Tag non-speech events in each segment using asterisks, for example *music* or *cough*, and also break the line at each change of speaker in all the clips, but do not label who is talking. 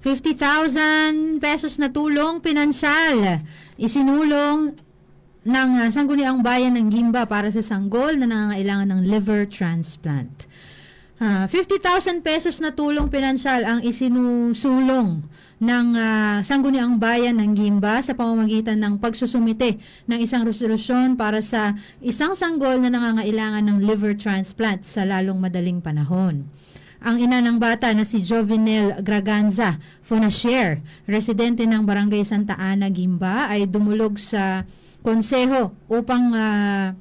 50,000 pesos na tulong pinansyal. Isinulong ng uh, Sangguniang Bayan ng Gimba para sa sanggol na nangangailangan ng liver transplant. Ah, 50,000 pesos na tulong pinansyal ang isinusulong ng ah, Sangguniang Bayan ng Gimba sa pamamagitan ng pagsusumite ng isang resolusyon para sa isang sanggol na nangangailangan ng liver transplant sa lalong madaling panahon. Ang ina ng bata na si Jovenel Graganza Fonasher, residente ng Barangay Santa Ana, Gimba, ay dumulog sa konseho upang ah,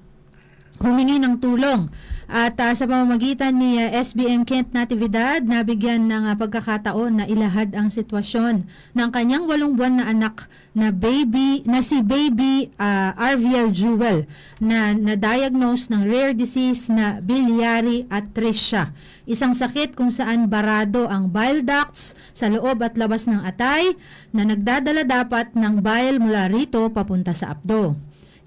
humingi ng tulong. At ah, sa pamamagitan ni ah, SBM Kent Natividad, nabigyan ng ah, pagkakataon na ilahad ang sitwasyon ng kanyang walong buwan na anak na baby na si baby ah, RVL Jewel na na-diagnose ng rare disease na biliary atresia. Isang sakit kung saan barado ang bile ducts sa loob at labas ng atay na nagdadala dapat ng bile mula rito papunta sa abdo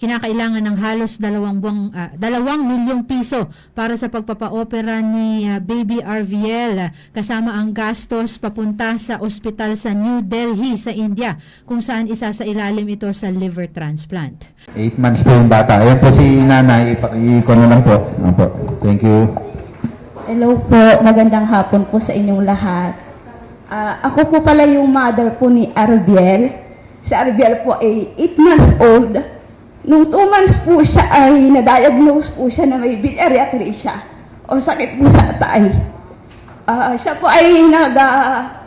kinakailangan ng halos dalawang, buwang, ah, dalawang milyong piso para sa pagpapaopera ni ah, Baby RVL ah, kasama ang gastos papunta sa ospital sa New Delhi sa India kung saan isa sa ilalim ito sa liver transplant.
8 months po yung bata. Ayan po si nanay. Ipako na lang po. Opo. Thank you.
Hello po, magandang hapon po sa inyong lahat. Ah, ako po pala yung mother po ni Arbiel. Si Arbiel po ay 8 months old. Nung 2 months po siya ay na-diagnose po siya na may biliary atresia o sakit po sa atay. Ah, siya po ay nag, ah,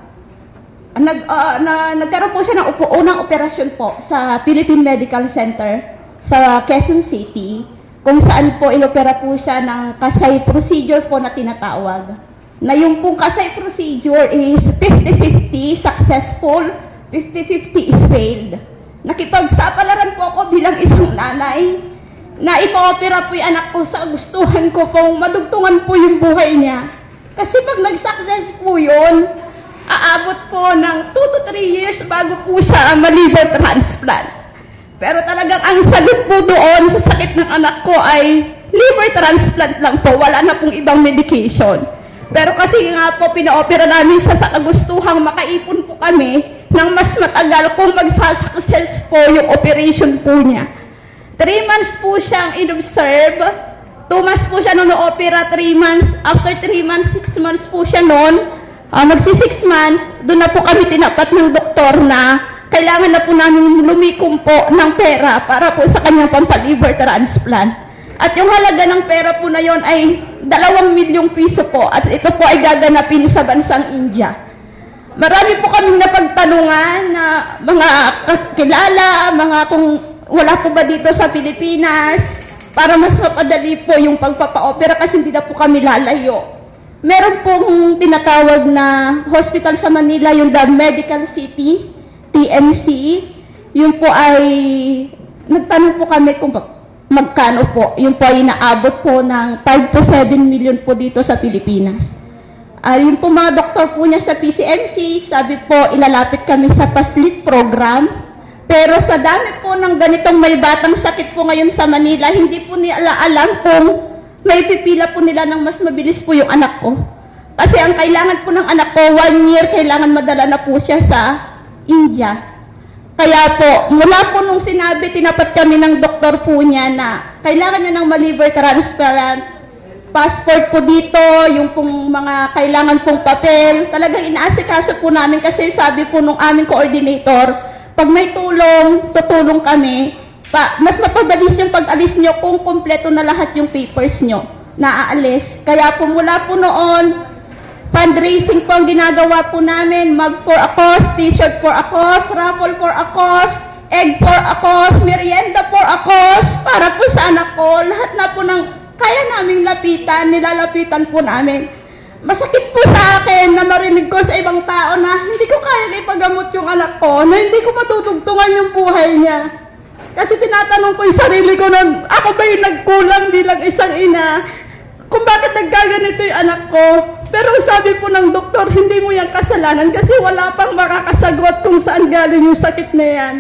nag, ah, na, nagkaroon po siya ng upo, unang operasyon po sa Philippine Medical Center sa Quezon City kung saan po inopera po siya ng kasay procedure po na tinatawag. Na yung pong kasay procedure is 50-50 successful, 50-50 is failed. Nakipagsapalaran po ako bilang isang nanay na ipa-opera po yung anak ko sa gustuhan ko pong madugtungan po yung buhay niya. Kasi pag nag-success po yun, aabot po ng 2 to 3 years bago po siya ma-liver transplant. Pero talagang ang sagot po doon sa sakit ng anak ko ay liver transplant lang po, wala na pong ibang medication. Pero kasi nga po, pina-opera namin siya sa kagustuhang makaipon po kami ng mas matagal kung magsasuccess po yung operation po niya. Three months po siyang in-observe. Two months po siya noon opera, three months. After three months, six months po siya noon. Uh, magsi six months, doon na po kami tinapat ng doktor na kailangan na po namin lumikom po ng pera para po sa kanyang pampaliver transplant. At yung halaga ng pera po na yon ay dalawang milyong piso po at ito po ay gaganapin sa bansang India. Marami po kaming napagtanungan na mga kakilala, mga kung wala po ba dito sa Pilipinas para mas mapadali po yung pagpapa-opera kasi hindi na po kami lalayo. Meron pong tinatawag na hospital sa Manila, yung The Medical City, TMC. Yun po ay, nagtanong po kami kung magkano po. Yun po ay inaabot po ng 5 to 7 million po dito sa Pilipinas. Yung po mga doktor po niya sa PCMC, sabi po, ilalapit kami sa PASLIT program. Pero sa dami po ng ganitong may batang sakit po ngayon sa Manila, hindi po nila alam kung may pipila po nila ng mas mabilis po yung anak ko. Kasi ang kailangan po ng anak ko, one year, kailangan madala na po siya sa India. Kaya po, mula po nung sinabi, tinapat kami ng doktor po niya na kailangan niya ng ma-liver transplant, passport po dito, yung pong mga kailangan pong papel. Talagang inaasikaso po namin kasi sabi po nung aming coordinator, pag may tulong, tutulong kami, pa, mas mapabilis yung pag-alis nyo kung kompleto na lahat yung papers nyo na aalis. Kaya po mula po noon, fundraising po ang ginagawa po namin, mug for a cause, t-shirt for a cause, raffle for a cause, egg for a cause, merienda for a cause, para po sa anak ko, lahat na po ng kaya naming lapitan, nilalapitan po namin. Masakit po sa akin na marinig ko sa ibang tao na hindi ko kaya ipagamot yung anak ko, na hindi ko matutugtungan yung buhay niya. Kasi tinatanong ko yung sarili ko na ako ba yung nagkulang bilang isang ina kung bakit nagkaganito yung anak ko. Pero sabi po ng doktor, hindi mo yan kasalanan kasi wala pang makakasagot kung saan galing yung sakit na yan.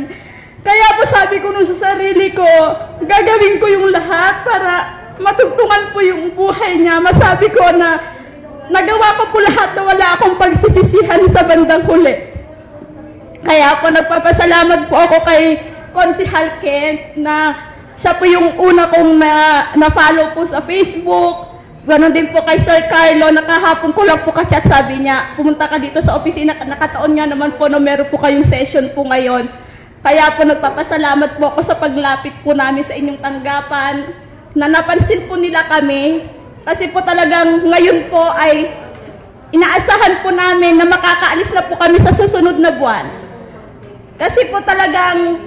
Kaya po sabi ko nung sa sarili ko, gagawin ko yung lahat para matugtungan po yung buhay niya. Masabi ko na nagawa ko po lahat na wala akong pagsisisihan sa bandang huli. Kaya po nagpapasalamat po ako kay Konsihal Kent na siya po yung una kong na, na-follow po sa Facebook. Ganon din po kay Sir Carlo, nakahapon ko lang po ka-chat sabi niya, pumunta ka dito sa opisina, nakataon nga naman po na meron po kayong session po ngayon. Kaya po nagpapasalamat po ako sa paglapit po namin sa inyong tanggapan, na napansin po nila kami, kasi po talagang ngayon po ay inaasahan po namin na makakaalis na po kami sa susunod na buwan. Kasi po talagang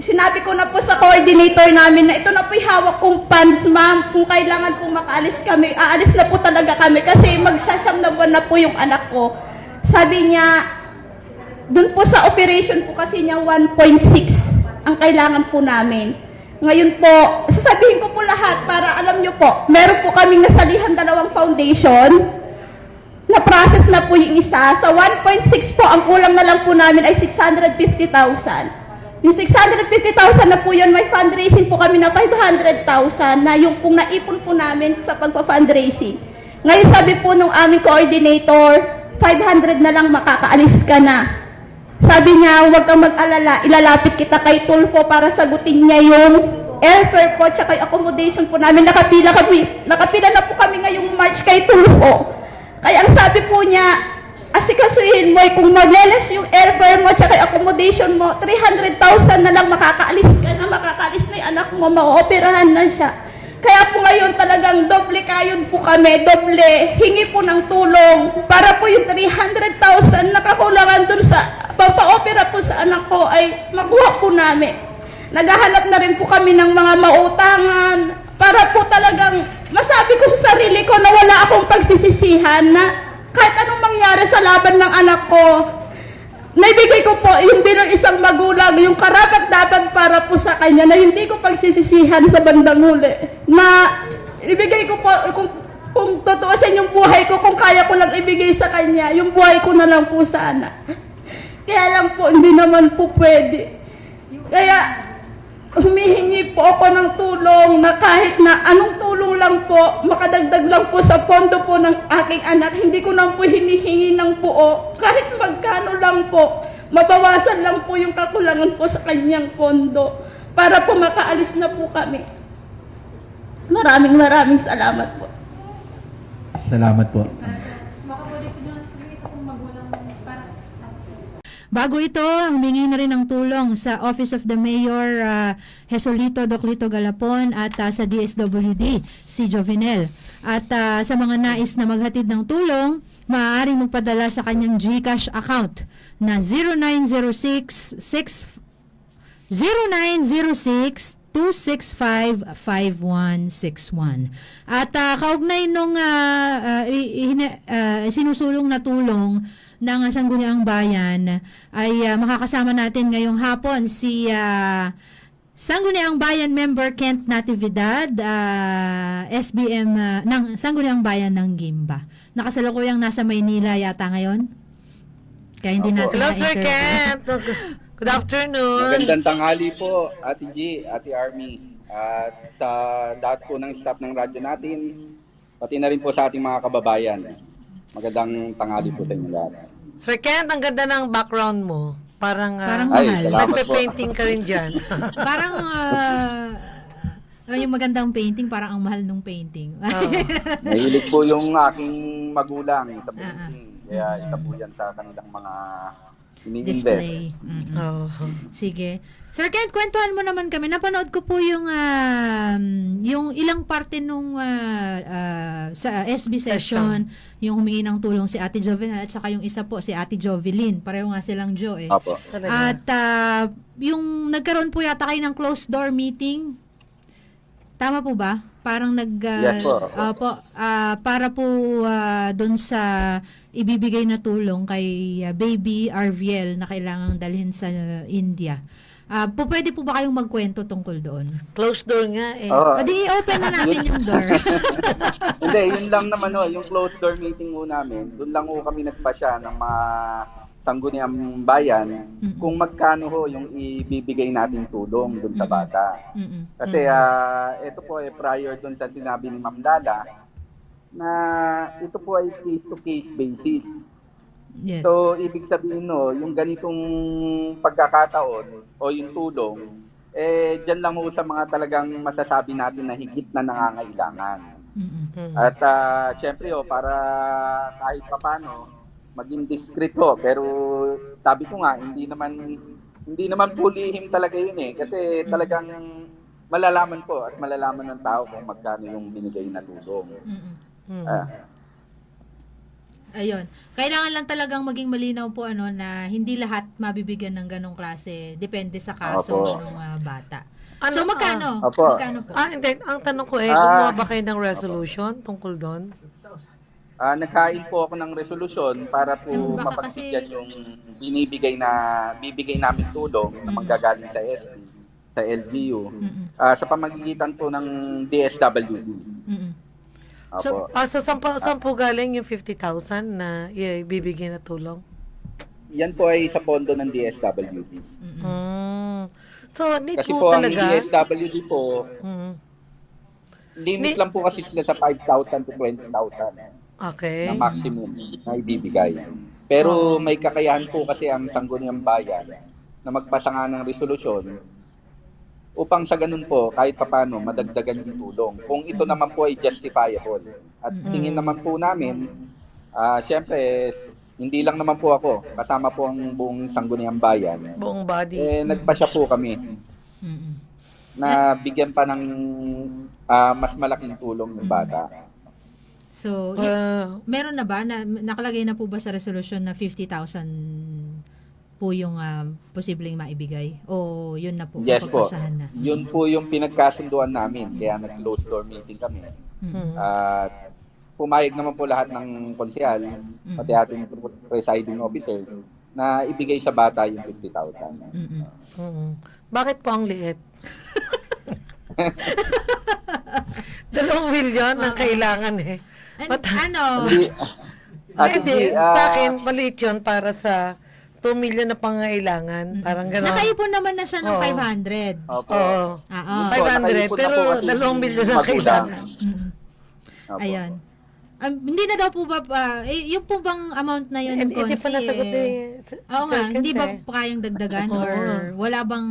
sinabi ko na po sa coordinator namin na ito na po hawak kong funds, ma'am. Kung kailangan po makaalis kami, aalis na po talaga kami kasi magsasyam na buwan na po yung anak ko. Sabi niya, doon po sa operation po kasi niya 1.6 ang kailangan po namin. Ngayon po, sasabihin ko po lahat para alam niyo po, meron po kaming nasalihan dalawang foundation na-process na po yung isa. Sa 1.6 po, ang kulang na lang po namin ay 650,000. Yung 650,000 na po yun, may fundraising po kami na 500,000 na yung kung naipon po namin sa pagpa-fundraising. Ngayon sabi po nung aming coordinator, 500 na lang makakaalis ka na. Sabi niya, huwag kang mag-alala, ilalapit kita kay Tulfo para sagutin niya yung airfare po tsaka accommodation po namin. Nakapila, kami, nakapila na po kami ngayong March kay Tulfo. Kaya ang sabi po niya, asikasuhin mo, eh, kung magleles yung airfare mo tsaka yung accommodation mo, 300,000 na lang makakaalis ka na, makakaalis na yung anak mo, maooperahan na siya. Kaya po ngayon talagang doble kayon po kami, doble, hingi po ng tulong para po yung 300,000 na kakulangan dun sa pampa-opera po sa anak ko ay makuha po namin. Naghahanap na rin po kami ng mga mautangan para po talagang masabi ko sa sarili ko na wala akong pagsisisihan na kahit anong mangyari sa laban ng anak ko, naibigay ko po yung bilang isang magulang, yung karapat dapat para po sa kanya na hindi ko pagsisisihan sa bandang huli. Na ibigay ko po, kung, kung tutuusin yung buhay ko, kung kaya ko lang ibigay sa kanya, yung buhay ko na lang po sana. Kaya lang po, hindi naman po pwede. Kaya, humihingi po ako ng tulong na kahit na anong tulong lang po, makadagdag lang po sa pondo po ng aking anak, hindi ko nang po hinihingi ng buo. Kahit magkano lang po, mabawasan lang po yung kakulangan po sa kanyang pondo para po makaalis na po kami. Maraming maraming salamat po.
Salamat po.
Bago ito, humingi na rin ng tulong sa Office of the Mayor uh, Jesolito Doclito Galapon at ah, sa DSWD si Jovenel. At ah, sa mga nais na maghatid ng tulong, maaaring magpadala sa kanyang GCash account na 0906 0906 265-5161. At ah, kaugnay nung ah, ah, i- ihina- ah, sinusulong na tulong ng Sangguniang Bayan ay ah, makakasama natin ngayong hapon si ah, Sangguniang Bayan member Kent Natividad, ah, SBM ah, ng Sangguniang Bayan ng Gimba. Nakasalukuyang nasa Maynila yata ngayon. Kaya hindi natin
Hello, Sir. Kent. *laughs* Good afternoon.
Magandang tanghali po, Ate G, Ate Army, at sa lahat po ng staff ng radyo natin, pati na rin po sa ating mga kababayan. Magandang tanghali po sa inyo lahat.
Sir Kent, ang ganda ng background mo. Parang, ah,
Parang
Ay,
mahal.
salamat.
nagpe-painting ka rin dyan. *laughs*
parang ah, ah, yung magandang painting, parang ang mahal nung painting.
Oo. *laughs*
Mahilig po yung aking magulang sa
Ah,
painting. Kaya isa po yan sa kanilang mga.
Display. Mm-mm.
Oo.
Sige. Sir Kent, kwentuhan mo naman kami. Napanood ko po yung um, yung ilang parte nung ah, ah, sa SB session, yung humingi ng tulong si Ate Jovelyn at saka yung isa po si Ate Jovelyn. Pareho nga silang Jo eh.
Apo.
At ah, yung nagkaroon po yata kayo ng closed door meeting. Tama po ba? Parang nag ah,
Yes po.
Opo, ah, para po ah, doon sa ibibigay na tulong kay ah, baby Arviel na kailangang dalhin sa India. Ah, po pwede po ba kayong magkwento tungkol doon?
Closed door nga eh.
Oo.
O di i-open na natin yung door. *laughs*
Hindi, yun lang naman ho, yung closed door meeting ho namin, doon lang ho kami nagpasya ng mga sangguniang bayan kung magkano ho yung ibibigay nating tulong doon sa bata.
Mm-mm.
Kasi ah ito po ay prior doon sa sinabi ni Ma'am Lala na ito po ay case to case basis.
Yes.
So, ibig sabihin no, yung ganitong pagkakataon o yung tulong, eh, dyan lang ho sa mga talagang masasabi natin na higit na nangangailangan.
Mm-mm.
Mm.
At ah, syempre ho, para kahit papano, maging discreet ho. Pero sabi ko nga, hindi naman hindi naman po lihim talaga yun eh. Kasi talagang malalaman po at malalaman ng tao kung magkano yung binigay na tulong.
Mm-mm.
Mm.
Ah,
Ayun. Kailangan lang talagang maging malinaw po ano na hindi lahat mabibigyan ng ganong klase. Depende sa kaso
Opo.
ng mga bata.
Ano,
so magkano?
Opo.
Magkano po?
Ah, hindi. Ang tanong ko eh,
Ah.
gumawa ba kayo ng resolution tungkol doon?
Ah, nagkain po ako ng resolusyon para po
Hmm, baka kasi-
mapagbigyan yung binibigay na bibigay namin tulong na
Mm.
manggagaling sa SD, sa LGU,
Mm-mm.
ah, sa pamagitan po ng DSWD. Opo.
So,
Ah, so saan, pa, saan po galing yung 50,000 na ibibigay na tulong?
Yan po ay sa pondo ng DSWD.
Mm-mm.
Mm. So, need
Kasi
po
po ang
talaga.
DSWD po,
Mm.
limit
Ni-
lang po kasi sila sa 5,000 to 20,000
Okay.
na maximum na ibibigay. Pero may kakayahan po kasi ang Sangguniang Bayan na magpasa nga ng resolusyon upang sa ganun po, kahit papano, madagdagan yung tulong. Kung ito naman po ay justifiable. At tingin naman po namin, ah syempre, hindi lang naman po ako, kasama po ang buong Sangguniang Bayan.
Buong body.
Eh, nagpasya po kami
Mm-mm.
na bigyan pa ng ah, mas malaking tulong yung bata.
So, y-
Ah,
meron na ba na nakalagay na po ba sa resolution na 50,000 po yung ah, posibleng maibigay o yun na po
Yes po.
na?
Yun po yung pinagkasunduan namin, kaya nag-close door meeting kami.
Mm.
At pumayag naman po lahat ng konsyal, pati ating presiding officer, na ibigay sa bata yung 50,000.
Mm-mm.
mm. Bakit po ang liit? *laughs* Dalawang milyon ang kailangan eh.
An-
But- *laughs*
ano?
Hindi, at
Hindi,
hindi, ah,
sa akin, maliit yun para sa 2 million na pangailangan. Parang gano'n.
Nakaipon naman na siya ng
Oo.
500.
Opo.
Oo.
Ah, oh.
500,
nakaipon na
pero
kasi
dalawang ang
magulang.
kailangan.
Mm.
Opo.
Ayun. Um, hindi na daw po ba, ah, eh, yung po bang amount na yun,
Hindi, hindi pa
Consi,
nasagot
eh,
eh.
Oo nga, hindi ba
eh.
pa kayang dagdagan
Oo.
or wala bang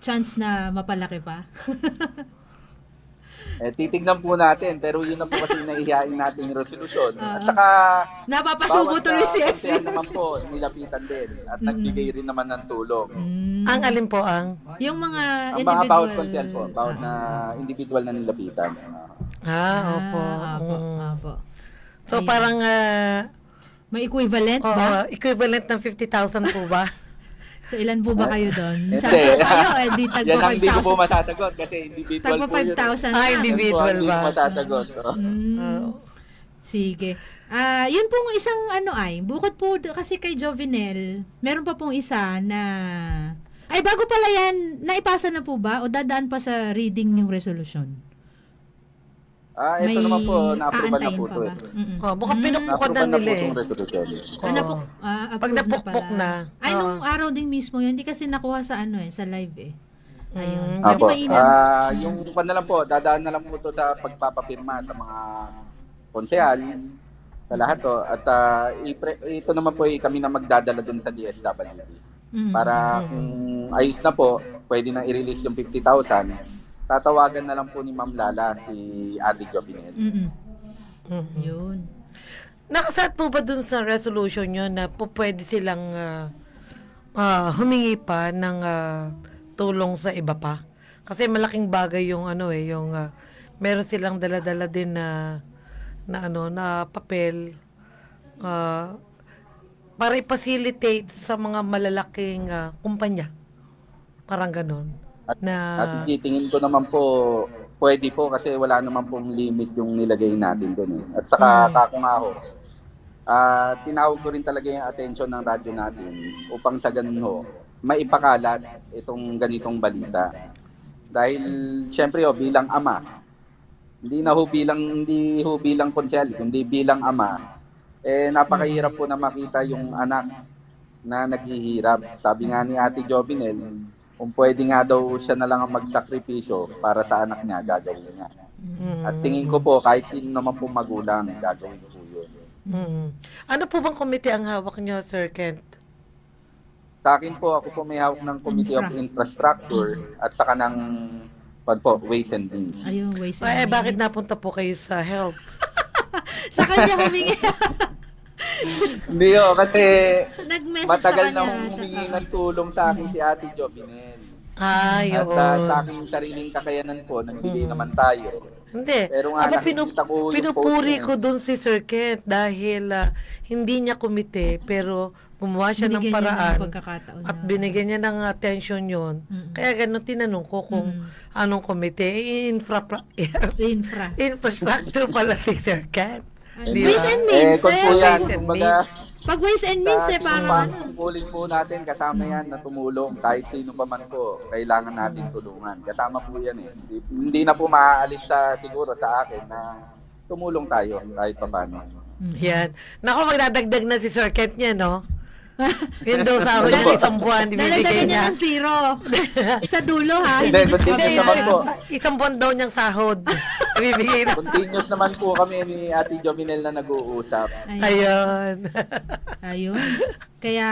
chance na mapalaki pa? *laughs*
Eh, titignan po natin, pero yun na po kasi naihiyain natin yung resolusyon. At saka,
Napapasubo tuloy
ah,
si SB.
naman po, nilapitan din. At nagbigay rin naman ng tulong.
Mm.
Ang alin po ang?
yung mga
Ang
individual.
bawat konsyal po, bawat na individual na nilapitan. Ah.
Ah, opo.
Ah, opo,
Mm.
opo.
So
Ayun.
parang ah,
May equivalent
oo,
ba?
equivalent ng 50,000 po ba? *laughs*
So ilan po ba kayo doon? Ko kayo, *laughs* eh, di tagpo
Yan ang hindi ko po
5,000.
masasagot kasi individual
Tagpo
po yun.
5,000
Ah,
na.
Yan po
individual
ang hindi
ba?
ko masasagot. Oh.
Mm,
Oo.
sige. Ah, yun pong isang ano ay, bukod po kasi kay Jovinel, meron pa pong isa na ay bago pala yan, naipasa na po ba o dadaan pa sa reading yung resolution?
Ah, ito
May
naman po, na-approve na
aantayin
po
pa
ito.
ba?
eh.
Mm-mm.
Oh, mukhang pinupukod
Na-approve
na
na po
nila eh.
itong resolution.
Ah,
Oo.
ah,
Pag napukpok
pala.
na.
Ay,
Oo.
nung araw din mismo yun. Hindi kasi nakuha sa ano eh, sa live eh. Ayun.
Mm,
Hindi
Apo,
mainam.
ah, yung pa na lang po, dadaan na lang po ito sa pagpapapirma sa mga konsehal sa lahat to at ah, ipre- ito naman po ay kami na magdadala dun sa DSWD
Mm.
para kung ayos na po pwede na i-release yung 50,000 tatawagan na lang po ni Ma'am Lala si Ate Jovinel
Mm-mm.
Mhm.
Yun.
Nakasat po ba dun sa resolution nyo na po pwede silang ah, ah, humingi pa ng ah, tulong sa iba pa? Kasi malaking bagay yung ano eh, yung ah, meron silang dala-dala din na na ano na papel ah, para i-facilitate sa mga malalaking ah, kumpanya. Parang ganon. Na
Ate G, tingin ko naman po pwede po kasi wala naman pong limit yung nilagay natin doon eh. At saka
Mm.
kako nga ho, ah, tinawag ko rin talaga yung attention ng radyo natin upang sa ganun ho, maipakalat itong ganitong balita. Dahil syempre ho, bilang ama, hindi na ho bilang, hindi ho bilang konsyal, kundi bilang ama, eh napakahirap po na makita yung anak na naghihirap. Sabi nga ni Ate Jovinel, kung pwede nga daw siya na lang ang magsakripisyo para sa anak niya, gagawin niya.
mm,
At tingin ko po, kahit sino naman po magulang, gagawin po yun.
Mm. Ano po bang komite ang hawak niyo, Sir Kent?
Sa akin po, ako po may hawak ng Committee of
Infra.
Infrastructure at saka ng pan po, Ways and Means.
Ayun, waste
Eh,
and
bakit
means.
napunta po kayo sa health? *laughs*
Sa kanya humingi. *laughs*
Hindi oh, kasi
Nag-message
matagal na humingi ng tulong sa akin si Ate Jovinel.
Ay,
At
oo.
ah, sa aking sariling kakayanan po, nagbigay naman tayo.
Hindi.
Pero nga,
Aba,
nakikita ko yung
pinupuri
post niya.
ko dun si Sir Kent dahil ah, hindi niya kumite pero gumawa siya ng
Binigyan niya
paraan
ng pagkakataon
at
na-
binigyan niya ng attention yon.
Mm-mm.
Kaya ganun tinanong ko kung
Mm.
anong komite. Eh, Infra, *laughs*
Infra.
infrastructure pala si Sir Kent. Di
Ways
ba?
and means.
Eh, kung po
eh.
yan, kumbaga,
Pag ways and means eh, parang ano.
tungkulin po natin, kasama yan na tumulong. Kahit sino pa man po, kailangan natin tulungan. Kasama po yan eh. Hindi, hindi na po maaalis sa, siguro sa akin na tumulong tayo kahit pa paano.
Yan. Nako, magdadagdag na si Sir Kent niya, no? Yun daw sa
Ano
niya,
po?
isang buwan, ibibigay
Dalagdagan niya
niya.
ng zero. *laughs* sa dulo ha.
Hindi,
Hindi,
Hindi,
kabila.
naman po.
isang buwan daw niyang sahod. *laughs* ibibigay na.
Continuous naman po kami ni Ate Jominel na nag-uusap.
Ayun.
Ayun. *laughs*
Kaya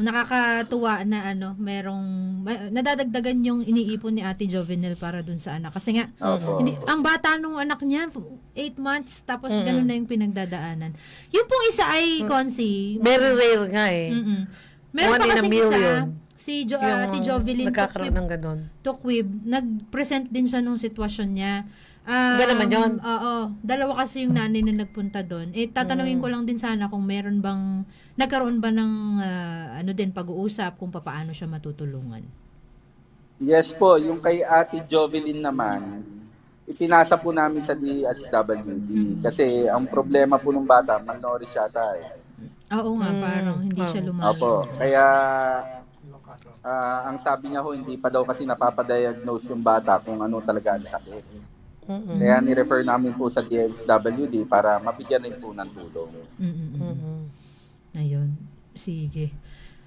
nakakatuwa na ano, merong nadadagdagan yung iniipon ni Ate Jovenel para dun sa anak. Kasi nga,
Opo.
hindi, ang bata nung anak niya, 8 months, tapos
Mm-mm.
ganun na yung pinagdadaanan. Yung pong isa ay, Consi,
Very rare nga eh.
mm meron
One
pa
in a
kasing isa,
million.
si jo, ah, Ate Jovelyn
nagkakaroon
Tukwib,
ng ganun.
Tukwib, nag-present din siya nung sitwasyon niya. Um,
Iba naman yun.
Oo. Dalawa kasi yung nanay na nagpunta doon. Eh, tatanungin
Mm.
ko lang din sana kung meron bang, nagkaroon ba ng, ah, ano din, pag-uusap kung paano siya matutulungan.
Yes po, yung kay Ate Jovelyn naman, ipinasa po namin sa DSWD. Kasi ang problema po ng bata, malnourished yata eh.
Oo nga,
Mm.
parang hindi siya
Oo.
lumayo.
Opo. Kaya ah, ang sabi niya ho, hindi pa daw kasi napapadiagnose yung bata kung ano talaga ang sakit.
Mm-mm.
Kaya ni-refer namin po sa DSWD para mabigyan rin po ng tulong.
Mm-mm. Ayun. Sige.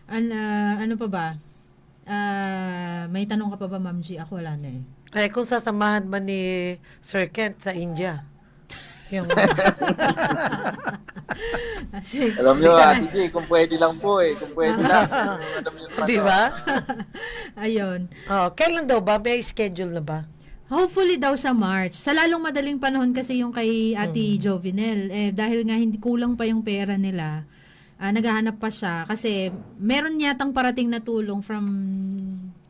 An, ah, ano pa ba? Ah, may tanong ka pa ba, Ma'am G? Ako wala na eh.
Eh, kung sasamahan ba ni Sir Kent sa India? Yung,
Ah, *laughs* sige.
Alam niyo, Ate G, kung pwede lang po eh. Kung pwede lang. Alam *laughs*
di ba? *laughs*
Ayun.
Oh, kailan daw ba? May schedule na ba?
Hopefully daw sa March. Sa lalong madaling panahon kasi yung kay Ate Jovinel. Eh, dahil nga hindi kulang pa yung pera nila, ah, naghahanap pa siya. Kasi meron yatang parating na tulong from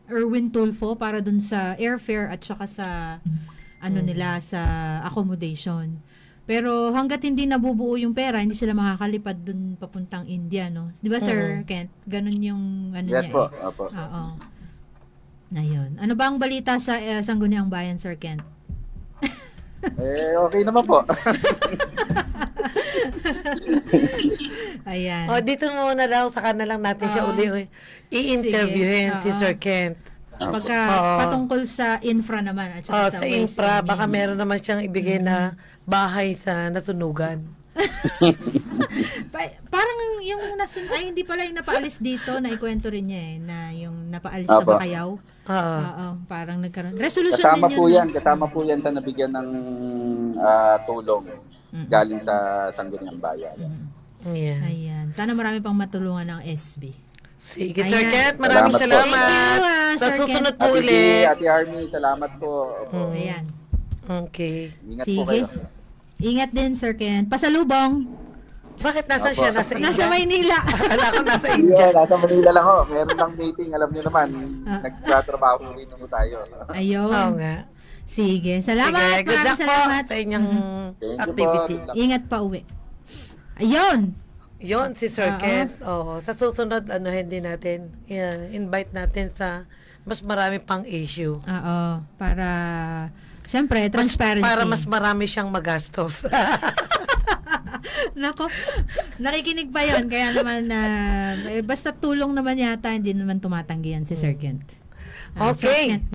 Erwin Tulfo para dun sa airfare at saka sa ano nila sa accommodation. Pero hanggat hindi nabubuo yung pera, hindi sila makakalipad dun papuntang India, no? 'Di ba Sir Kent? Ganun yung ano
Yes
niya.
po.
eh.
Opo.
Oo. Ayun. Ano ba ang balita sa uh, Sangguniang Bayan, Sir Kent?
Eh, okay naman po. *laughs*
Ayan.
Oh, dito muna daw, saka na lang natin siya
Oo.
uli i-interviewin
Sige.
si
Oo.
Sir Kent.
Pagka
Oo.
patungkol sa infra naman at
Oh,
saka
sa
ways
infra,
and
baka
means.
meron naman siyang ibigay na bahay sa nasunugan. *laughs*
Pa- parang yung nasun ay hindi pala yung napaalis dito na ikwento rin niya eh na yung napaalis sa
Apo.
Bakayaw.
Oo.
Oo, parang nagkaroon. Resolution
Kasama
din
po
yun.
yan. Kasama po yan sa nabigyan ng ah, tulong
Mm.
galing sa Sangguniang Bayan.
Yan.
Ayan. Sana marami pang matulungan ng SB.
Sige, Sir
Ayan.
Kent, maraming
Salamat po.
salamat.
Thank you, ah,
Sa
Sir
susunod po
Ate G,
ulit.
Ate Army, salamat po. Opo.
Mm.
Ayan.
Okay.
Ingat po
Sige.
kayo.
Ingat din, Sir Kent. Pasalubong.
Bakit nasa
Opo.
siya? Nasa India?
Nasa Maynila. *laughs*
Akala ko nasa India.
nasa Manila lang ho. Meron lang meeting. Alam niyo naman,
Ah.
nagtatrabaho rin po tayo.
Ayun.
Oo nga.
Sige. Salamat.
Sige, good luck po
salamat.
sa inyong
Thank you
activity.
po.
Ingat pa uwi. Ayun.
Yon si Sir
Oo.
Kent. Oo. Sa susunod, ano, hindi natin, yeah, invite natin sa mas marami pang issue.
Oo. Para, syempre,
Mas-
transparency.
para mas marami siyang magastos. *laughs* *laughs*
Nako, nakikinig pa yon Kaya naman, ah, eh, basta tulong naman yata, hindi naman tumatanggi yan si Sir Kent. Ah, Sir
Okay.
Kent.